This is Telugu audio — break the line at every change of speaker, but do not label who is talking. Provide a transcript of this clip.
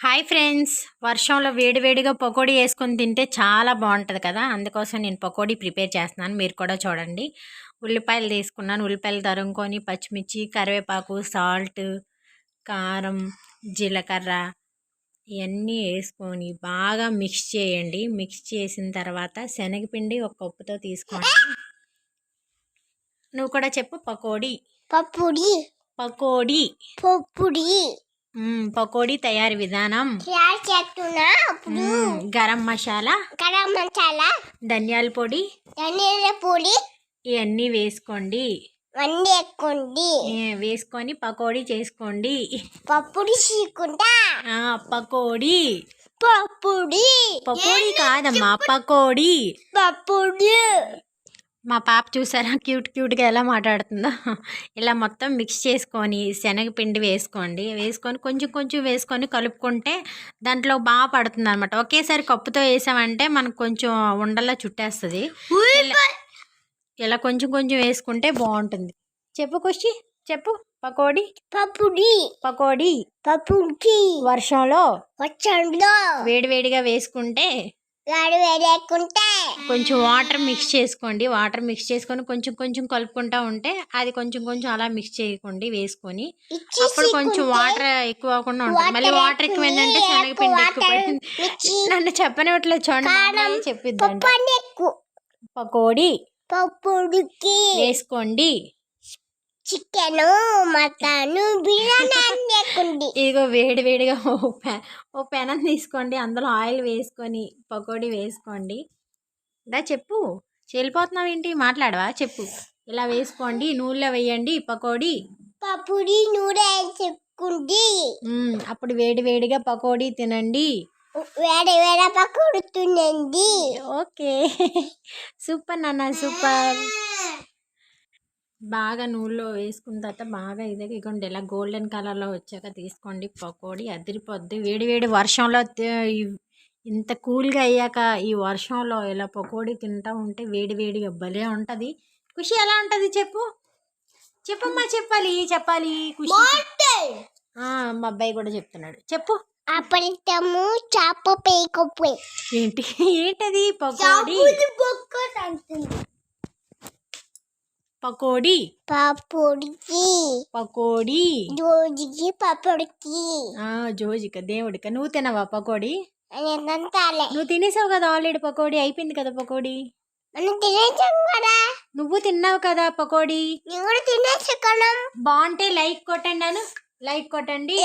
Hi friends. వర్షంలో వేడివేడిగా పకోడీ వేసుకొని తింటే చాలా బాగుంటుంది కదా. అందుకోసం నేను పకోడీ ప్రిపేర్ చేస్తున్నాను. మీరు కూడా చూడండి. ఉల్లిపాయలు తీసుకున్నాను. ఉల్లిపాయలు తరుముకొని పచ్చిమిర్చి కరివేపాకు సాల్ట్ కారం జీలకర్ర ఇవన్నీ వేసుకొని బాగా మిక్స్ చేయండి. మిక్స్ చేసిన తర్వాత శనగపిండి ఒక కప్పుతో తీసుకోండి. నువ్వు కూడా చెప్పు పకోడీ.
పప్పుడి.
పకోడీ.
పప్పుడి.
పకోడీ తయారీ విధానం.
తయారు చేస్తున్నా అప్పుడు.
గరం మసాలా
గరం మసాలా
ధనియాల పొడి
ధనియాల పొడి
ఇవన్నీ వేసుకోండి.
అన్నీ
ఏ, వేసుకొని పకోడీ చేసుకోండి.
పప్పుడి చీకుంటా
పకోడీ.
పప్పుడి.
పకోడీ కాదమ్మా పకోడీ.
పప్పుడి.
మా పాప చూసారా? క్యూట్ క్యూట్గా ఎలా మాట్లాడుతుందో. ఇలా మొత్తం మిక్స్ చేసుకొని శనగపిండి వేసుకోండి. వేసుకొని కొంచెం కొంచెం వేసుకొని కలుపుకుంటే దాంట్లో బాగా పడుతుంది అనమాట ఒకేసారి కప్పుతో వేసామంటే మనకు కొంచెం ఉండలా చుట్టేస్తుంది. ఇలా- కొంచెం కొంచెం వేసుకుంటే బాగుంటుంది. చెప్పు ఖుషి చెప్పు. పకోడీ.
పప్పుడి.
పకోడీ.
పప్పుడి.
వర్షంలో
వచ్చంలో
వేడివేడిగా వేసుకుంటే కొంచెం వాటర్ మిక్స్ చేసుకోండి. వాటర్ మిక్స్ చేసుకొని కొంచెం కొంచెం కలుపుకుంటా ఉంటే అది కొంచెం కొంచెం అలా మిక్స్ చేయకండి వేసుకొని. అప్పుడు కొంచెం వాటర్ ఎక్కువ అవ్వకుండా ఉంటుంది. మళ్ళీ వాటర్ ఎక్కువైందంటే శనగపిండి ఎక్కువ నన్ను చెప్పనివ్వట్లేదు చూడండి
ఎక్కువ.
పకోడీ
పప్పుడికి
వేసుకోండి.
చికెన్ మటన్ బిర్యానీ
ఇదిగో వేడి వేడిగా ఓ పెనం తీసుకోండి. అందులో ఆయిల్ వేసుకొని పకోడీ వేసుకోండి. దా చెప్పు. చెల్లిపోతున్నావు ఏంటి? మాట్లాడవా? చెప్పు. ఇలా వేసుకోండి నూనెలో వేయండి పకోడీ.
పప్పుడి నూనె
మ్మ్, అప్పుడు వేడి వేడిగా పకోడీ తినండి.
వేడి వేడ పక్కుడుతుందండి
ఓకే. సూపర్ నాన్న సూపర్. బాగా నూనెలో వేసుకున్న తర్వాత బాగా ఇదే ఇగోండి ఇలా గోల్డెన్ కలర్లో వచ్చాక తీసుకోండి. పకోడీ అదిరిపోద్ది. వేడి వేడి వర్షంలో ఇంత కూల్గా అయ్యాక ఈ వర్షంలో ఇలా పకోడీ తింటా ఉంటే వేడి వేడిగా భలే ఉంటుంది. ఖుషి ఎలా ఉంటుంది చెప్పు? చెప్పమ్మా చెప్పాలి చెప్పాలి ఖుషి. ఆ, మా అబ్బాయి కూడా చెప్తున్నాడు. చెప్పు.
అప్పటితము చేప పేకపోయి.
ఏంటి? ఏంటది? పకోడీ? పకోడీ.
పప్పుడికి
పకోడీ.
రోజుకి పప్పుడికి
ఆ జోజిక దేవుడిక. నువ్వు తినవా పకోడీ? నువ్వు తినేసావు కదా ఆల్రెడీ పకోడీ? అయిపోయింది కదా పకోడీ? నువ్వు తిన్నావు కదా పకోడీ? బాగుంటే లైక్ కొట్టండి అను. లైక్ కొట్టండి.